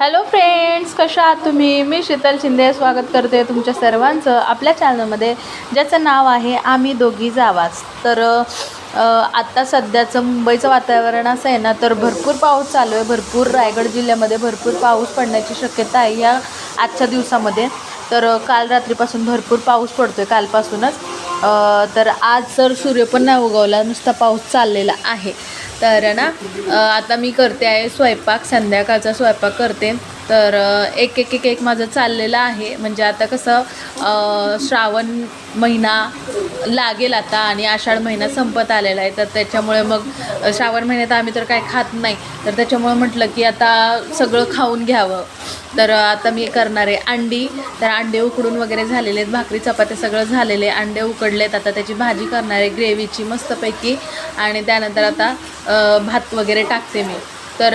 Hello friends कशा आहात तुम्ही? मी शीतल शिंदे. स्वागत करते तुमच्या सर्वांचं आपल्या चॅनलमध्ये ज्याचं नाव आहे आम्ही दोघी जावाच तर आत्ता सध्याचं मुंबईचं वातावरण असं आहे ना तर भरपूर पाऊस चालू आहे. भरपूर रायगड जिल्ह्यामध्ये भरपूर पाऊस पडण्याची शक्यता आहे या आजच्या दिवसामध्ये. तर काल रात्रीपासून भरपूर पाऊस पडतो आहे कालपासूनच तर आज तर सूर्य पण नाही उगवला नुसता पाऊस चाललेला आहे. तर ना आता मी करते आहे स्वयंपाक संध्याकाळचा स्वयंपाक करते. तर एक एक एक एक माझं चाललेलं आहे. म्हणजे आता कसं श्रावण महिना लागेल आता आणि आषाढ महिना संपत आलेला आहे. तर त्याच्यामुळे मग श्रावण महिन्यात आम्ही तर काय खात नाही. तर त्याच्यामुळे म्हटलं की आता सगळं खाऊन घ्यावं. तर आता मी करणार आहे अंडी. तर अंडे उकडून वगैरे झालेले आहेत. भाकरी चपात्या सगळं झालेले अंडे उकडलेत. आता त्याची भाजी करणार आहे ग्रेव्हीची मस्तपैकी. आणि त्यानंतर आता भात वगैरे टाकते मी. तर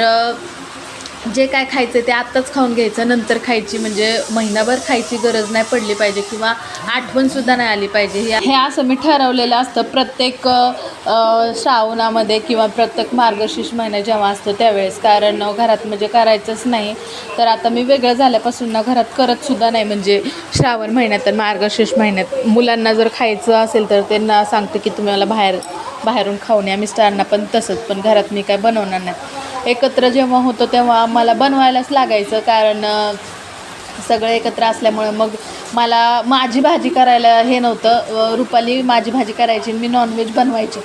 जे काय खायचं ते आत्ताच खाऊन घ्यायचं नंतर खायची म्हणजे महिनाभर खायची गरज नाही पडली पाहिजे किंवा आठवणसुद्धा नाही आली पाहिजे. हे हे असं मी ठरवलेलं असतं. प्रत्येक श्रावणामध्ये किंवा प्रत्येक मार्गशीर्ष महिना जेव्हा असतो त्यावेळेस. कारण घरात म्हणजे करायचंच नाही. तर आता मी वेगळं झाल्यापासून ना घरात करतसुद्धा नाही. म्हणजे श्रावण महिन्यात तर मार्गशीर्ष महिन्यात मुलांना जर खायचं असेल तर त्यांना सांगते की तुम्ही मला बाहेर बाहेरून खाऊ नये मिस्टरांना पण तसंच. पण घरात मी काय बनवणार नाही. एकत्र जेव्हा होतो तेव्हा मला बनवायलाच लागायचं कारण सगळे एकत्र असल्यामुळे मग मला माझी भाजी करायला हे नव्हतं. रुपाली माझी भाजी करायची आणि मी नॉनव्हेज बनवायची.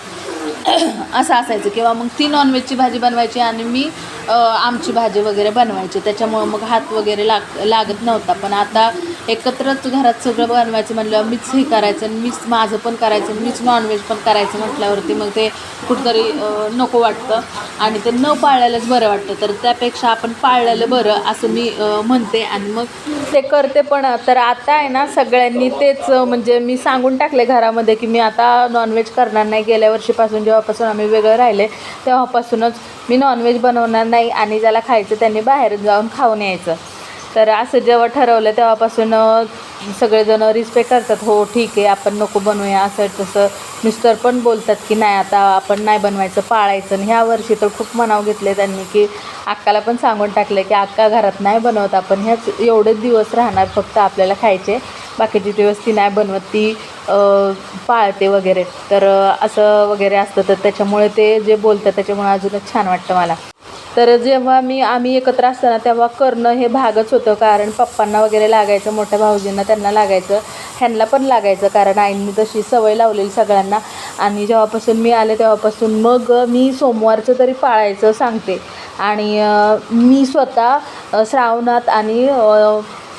असं असायचं. किंवा मग ती नॉनव्हेजची भाजी बनवायची आणि मी आमची भाजी वगैरे बनवायची. त्याच्यामुळं मग हात वगैरे लाग लागत नव्हता. पण आता एकत्रच घरात सगळं बनवायचं म्हटल्यावर मीच हे करायचं आणि मीच माझं पण करायचं आणि मीच नॉनव्हेज पण करायचं म्हटल्यावरती मग ते कुठंतरी नको वाटतं. आणि ते न पाळलेलंच बरं वाटतं. तर त्यापेक्षा आपण पाळलेलं बरं असं मी म्हणते. आणि मग ते करते पण तर आता आहे ना सगळ्यांनी तेच म्हणजे मी सांगून टाकले घरामध्ये की मी आता नॉनव्हेज करणार नाही. गेल्या वर्षीपासून जेव्हापासून आम्ही वेगळं राहिले तेव्हापासूनच मी नॉनव्हेज बनवणार नाही आणि ज्याला खायचं त्यांनी बाहेर जाऊन खाऊन यायचं. तर असं जेव्हा ठरवलं तेव्हापासून सगळेजण रिस्पेक्ट करतात. हो ठीक आहे आपण नको बनवूया असं तसं. मिस्टर पण बोलतात की नाही आता आपण नाही बनवायचं पाळायचं. आणि ह्या वर्षी तर खूप मनाव घेतले त्यांनी की अक्काला पण सांगून टाकलं की अक्का घरात नाही बनवत आपण ह्याच एवढेच दिवस राहणार फक्त आपल्याला खायचे. बाकीचे दिवस ती नाही बनवत ती पाळते वगैरे. तर असं वगैरे असतं तर त्याच्यामुळे ते जे बोलतात त्याच्यामुळे अजूनच छान वाटतं मला. तर जेव्हा मी आम्ही एकत्र असताना तेव्हा करणं हे भागच होतं. कारण पप्पांना वगैरे लागायचं मोठ्या भाऊजींना त्यांना लागायचं ह्यांना पण लागायचं. कारण आईंनी तशी सवय लावलेली सगळ्यांना. आणि जेव्हापासून मी आले तेव्हापासून मग मी सोमवारचं तरी पाळायचं सांगते. आणि मी स्वतः श्रावणात आणि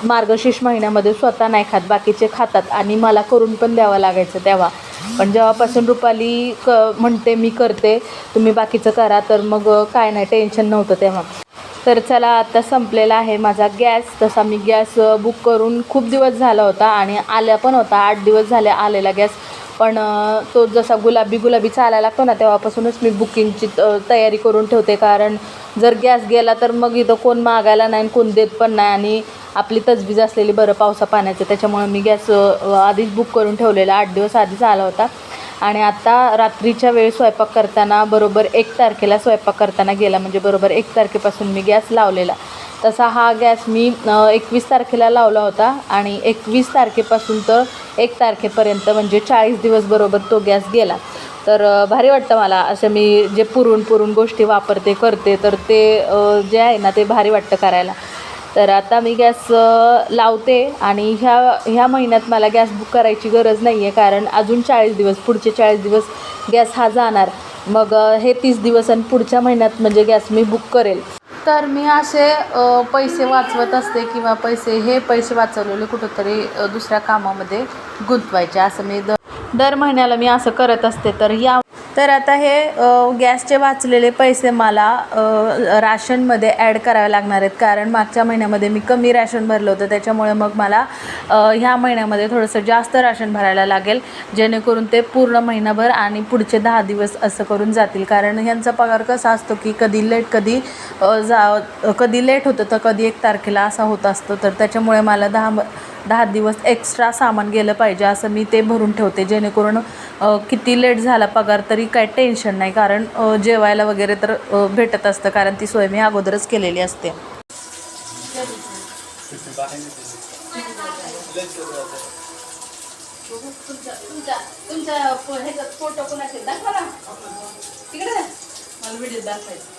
मार्गशीर्ष महिन्यामध्ये स्वतः नाही खात. बाकीचे खातात आणि मला करून पण द्यावं लागायचं तेव्हा. पण जेव्हापासून रुपाली क म्हणते मी करते तुम्ही बाकीचं करा तर मग काय नाही टेन्शन नव्हतं तेव्हा. तर चला आता संपलेला आहे माझा गॅस. तसा मी गॅस बुक करून खूप दिवस झाला होता आणि आल्या पण होता. आठ दिवस झाले आलेला गॅस. पण तो जसा गुलाबी गुलाबी चालायला लागतो ना तेव्हापासूनच मी बुकिंगची तयारी करून ठेवते. कारण जर गॅस गेला तर मग इथं कोण मागायला नाही आणि कोण देत पण नाही. आणि आपली तजबीज असलेली बरं पावसा पाण्याचं. त्याच्यामुळे मी गॅस आधीच बुक करून ठेवलेला. आठ दिवस आधीच आला होता. आणि आता रात्रीच्या वेळी स्वयंपाक करताना बरोबर एक तारखेला स्वयंपाक करताना गेला. म्हणजे बरोबर एक तारखेपासून मी गॅस लावलेला. तसा हा गॅस मी एकवीस तारखेला लावला होता आणि एकवीस तारखेपासून तर एक तारखेपर्यंत म्हणजे चाळीस दिवस बरोबर तो गॅस गेला. तर भारी वाटतं मला असं मी जे पुरून पुरून गोष्टी वापरते करते तर ते जे आहे ना ते भारी वाटतं करायला. तर आता मी गॅस लावते आणि ह्या ह्या महिन्यात मला गॅस बुक करायची गरज नाही आहे कारण अजून चाळीस दिवस पुढचे चाळीस दिवस गॅस हा जाणार. मग हे तीस दिवस आणि पुढच्या महिन्यात म्हणजे गॅस मी बुक करेल. तर मी असे पैसे वाचवत असते किंवा पैसे हे पैसे वाचवलेले कुठंतरी दुसऱ्या कामामध्ये गुंतवायचे. असं मी दर दर महिन्याला मी असं करत असते. तर या तर आता हे गॅसचे वाचलेले पैसे मला राशनमध्ये ॲड करावे लागणार आहेत. कारण मागच्या महिन्यामध्ये मी कमी राशन भरलं होतं. त्याच्यामुळे मग मला ह्या महिन्यामध्ये थोडंसं जास्त राशन भरायला लागेल. जेणेकरून ते पूर्ण महिनाभर आणि पुढचे दहा दिवस असं करून जातील. कारण ह्यांचा पगार कसा असतो की कधी लेट कधी जा कधी लेट होतं तर कधी एक तारखेला असा होत असतो. तर त्याच्यामुळे मला दहा म- दहा दिवस एक्स्ट्रा सामान गेलं पाहिजे असं मी ते भरून ठेवते. जेणेकरून किती लेट झाला पगार तरी काय टेन्शन नाही. कारण जेवायला वगैरे तर भेटत असतं. कारण ती सोय मी अगोदरच केलेली असते. फोटो कोणाचे दाखवा ना. तिकडे. मला व्हिडिओ दाखवायचा.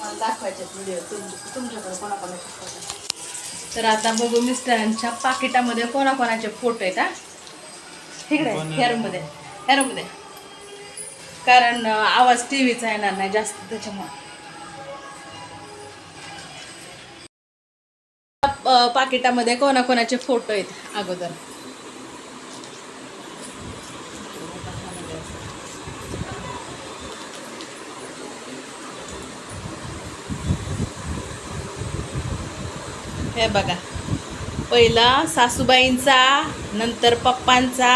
मला दाखवायचे व्हिडिओ तुम तुमच्याकडे कोणाकोणाचे फोटो तर आता बघू मिस्टरांच्या पाकिटामध्ये कोणाकोणाचे फोटो आहेत हा? तिकडे ह्या रूममध्ये ह्या रूममध्ये कारण आवाज टी व्हीचा येणार नाही जास्त त्याच्यामुळे. पाकिटामध्ये कोणाकोणाचे फोटो आहेत अगोदर? हे बघा. पहिला सासूबाईंचा नंतर पप्पांचा.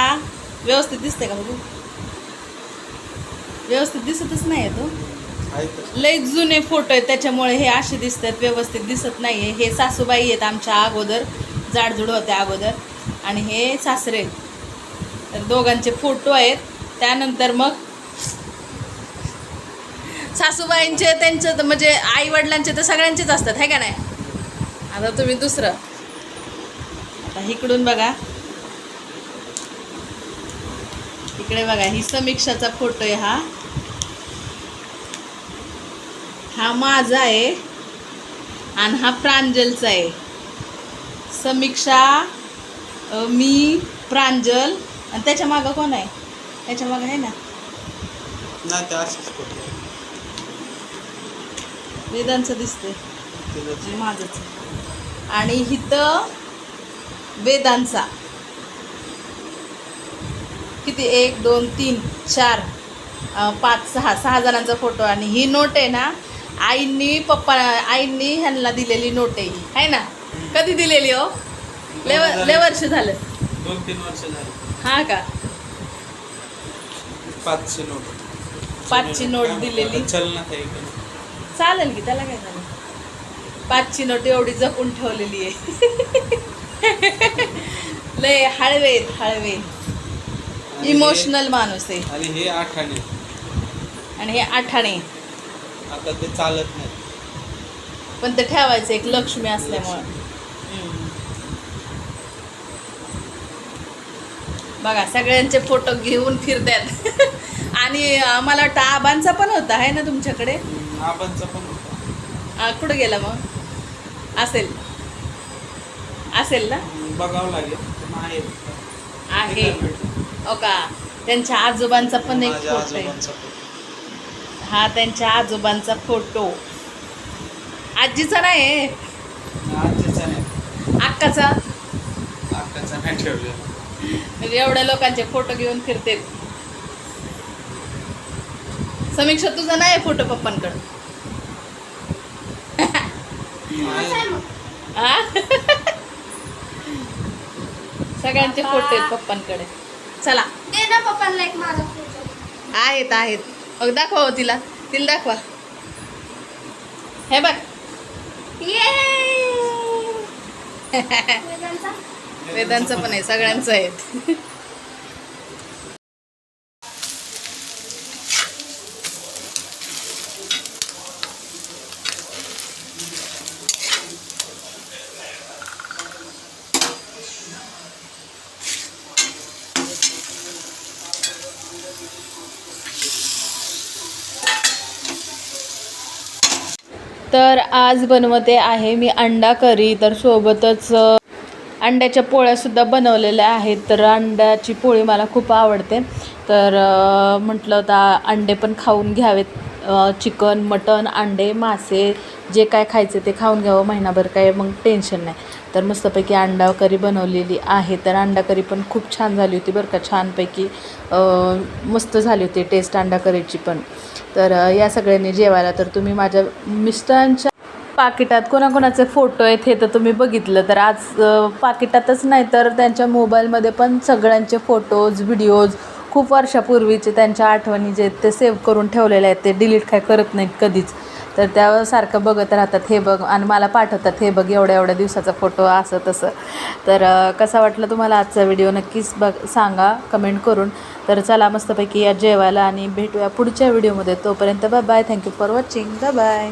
व्यवस्थित दिसते का बघू? व्यवस्थित दिसतच नाही तो. लय जुने फोटो आहेत त्याच्यामुळे हे असे दिसतात व्यवस्थित दिसत नाही हे सासूबाई आहेत आमच्या अगोदर जाडजूड होत्या अगोदर. आणि हे सासरे आहेत. तर दोघांचे फोटो आहेत. त्यानंतर मग सासूबाईंचे त्यांचं तर म्हणजे आई वडिलांचे तर सगळ्यांचेच असतात है का नाही? आता तुम्ही दुसरं. आता इकडून बघा. इकडे बघा ही समीक्षाचा फोटो आहे हा. हा माझा आहे आणि हा प्रांजलचा आहे. समीक्षा मी प्रांजल आणि त्याच्या मागं कोण आहे? त्याच्या मागं आहे ना? वेदांचं आणि माझंच आणि इथं वेदांचा. किती? एक दोन तीन चार पाच सहा सहा जणांचा फोटो आणि ही नोट आहे ना आईंनी पप्पा आईंनी ह्यांना दिलेली नोट आहे ही. आहे ना? कधी दिलेली हो? लय वर्ष झालं. दोन तीन वर्ष झाली. हा का? पाचशे नोट. पाचची नोट दिलेली. का चालेल की त्याला काय पाचची नोट एवढी जपून ठेवलेली आहे. लय हळवे आणि हे- इमोशनल माणूस आहे. आणि हे आठाने आणि हे आठाणे. आता ते चालत नाही. पण ते ठेवायचं एक लक्ष्मी असल्यामुळं. बघा सगळ्यांचे फोटो घेऊन फिरतात. आणि मला वाटतं आबांचा पण होता आहे ना तुमच्याकडे? आबांचा पण कुठं गेला मग? असेल. असेल ना? बघावं लागेल. आहे. हो का? त्यांच्या आजोबांचा पण एक फोटो आहे. हा त्यांच्या आजोबांचा फोटो आजीचा नाही. आजीचा नाही. अक्काचा? आकाचा नाही ठेवलेला. म्हणजे एवढ्या लोकांचे फोटो घेऊन फिरते समीक्षा तुझा नाही फोटो पप्पांकडं? सगळ्यांचे फोटो आहेत पप्पांकडे. चला. दे ना पप्पांना एक माझा फोटो आहेत आहेत. मग दाखवा हो तिला. तिला दाखवा. हे बघ. ये वेदांचा? वेदांचं पण आहे सगळ्यांचं आहेत. तर आज बनवते आहे मी अंडा करी तर सोबतच अंड्याच्या पोळ्यासुद्धा बनवलेल्या आहेत. तर अंड्याची पोळी मला खूप आवडते. तर म्हटलं तर अंडे पण खाऊन घ्यावेत. चिकन मटन अंडे मासे जे काय खायचे ते खाऊन घ्यावं. महिनाभर काय मग टेन्शन नाही. तर मस्तपैकी अंडा करी बनवलेली आहे. तर अंडा करी पण खूप छान झाली होती बरं का. छानपैकी मस्त झाली होती टेस्ट अंडा करीची पण. तर या सगळ्यांनी जेवायला तर तुम्ही माझ्या मिस्टरांच्या पाकिटात कोणाकोणाचे फोटो आहेत हे तर तुम्ही बघितलं. तर आज पाकिटातच नाही तर त्यांच्या मोबाईलमध्ये पण सगळ्यांचे फोटोज व्हिडिओज खूप वर्षापूर्वीचे त्यांच्या आठवणी जे आहेत ते सेव्ह करून ठेवलेले आहेत. ते डिलीट काय करत नाहीत कधीच. तर त्या सारखं बघत राहतात हे बघ आणि मला पाठवतात हे बघ एवढ्या एवढ्या दिवसाचा फोटो असं तसं. तर कसा वाटलं तुम्हाला आजचा व्हिडिओ नक्कीच बघ सांगा कमेंट करून. तर चला मस्तपैकी या जेवायला आणि भेटूया पुढच्या व्हिडिओमध्ये तोपर्यंत bye bye thank you for watching bye